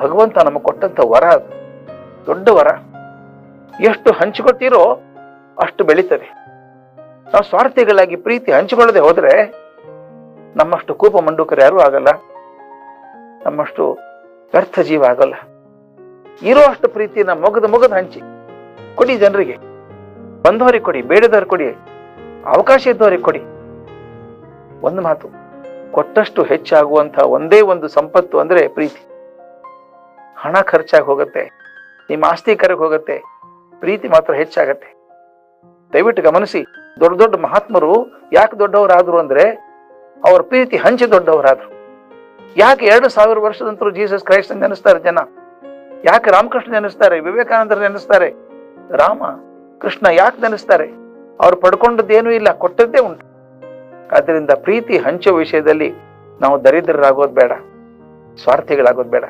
ಭಗವಂತ ನಮಗೆ ಕೊಟ್ಟಂತ ವರ ದೊಡ್ಡ ವರ. ಎಷ್ಟು ಹಂಚಿಕೊಳ್ತೀರೋ ಅಷ್ಟು ಬೆಳೀತದೆ. ನಾವು ಸ್ವಾರ್ಥಿಗಳಾಗಿ ಪ್ರೀತಿ ಹಂಚಿಕೊಳ್ಳದೆ ಹೋದ್ರೆ ನಮ್ಮಷ್ಟು ಕೂಪ ಮಂಡುಕರು ಯಾರೂ ಆಗಲ್ಲ. ನಮ್ಮಷ್ಟು ವ್ಯರ್ಥ ಜೀವ ಆಗಲ್ಲ. ಇರೋ ಅಷ್ಟು ಪ್ರೀತಿನ ಮೊಗದ ಮೊಗದ ಹಂಚಿ. ಕೊಡಿ ಜನರಿಗೆ. ಬಂದವರಿಗೆ ಕೊಡಿ ಬೇಡದವ್ರಿಗೆ ಕೊಡಿ, ಅವಕಾಶ ಇದ್ದವರಿಗೆ ಕೊಡಿ. ಒಂದು ಮಾತು, ಕೊಟ್ಟಷ್ಟು ಹೆಚ್ಚಾಗುವಂಥ ಒಂದೇ ಒಂದು ಸಂಪತ್ತು ಅಂದ್ರೆ ಪ್ರೀತಿ. ಹಣ ಖರ್ಚಾಗಿ ಹೋಗುತ್ತೆ. ನಿಮ್ಮ ಆಸ್ತಿ ಕರೆಗೆ ಹೋಗುತ್ತೆ. ಪ್ರೀತಿ ಮಾತ್ರ ಹೆಚ್ಚಾಗತ್ತೆ. ದಯವಿಟ್ಟು ಗಮನಿಸಿ, ದೊಡ್ಡ ದೊಡ್ಡ ಮಹಾತ್ಮರು ಯಾಕೆ ದೊಡ್ಡವರಾದ್ರು ಅಂದ್ರೆ, ಅವ್ರ ಪ್ರೀತಿ ಹಂಚಿ ದೊಡ್ಡವರಾದ್ರು. ಯಾಕೆ ಎರಡು ಸಾವಿರ ವರ್ಷದಂತರೂ ಜೀಸಸ್ ಕ್ರೈಸ್ಟ್ ನೆನೆಸ್ತಾರೆ ಜನ? ಯಾಕೆ ರಾಮಕೃಷ್ಣ ನೆನೆಸ್ತಾರೆ, ವಿವೇಕಾನಂದರು ನೆನೆಸ್ತಾರೆ? ರಾಮ, ಕೃಷ್ಣ ಯಾಕೆ ನೆನೆಸ್ತಾರೆ? ಅವ್ರು ಪಡ್ಕೊಂಡದ್ದೇನೂ ಇಲ್ಲ, ಕೊಟ್ಟದ್ದೇ ಉಂಟು. ಆದ್ದರಿಂದ ಪ್ರೀತಿ ಹಂಚುವ ವಿಷಯದಲ್ಲಿ ನಾವು ದರಿದ್ರರಾಗೋದು ಬೇಡ. ಸ್ವಾರ್ಥಿಗಳಾಗೋದು ಬೇಡ.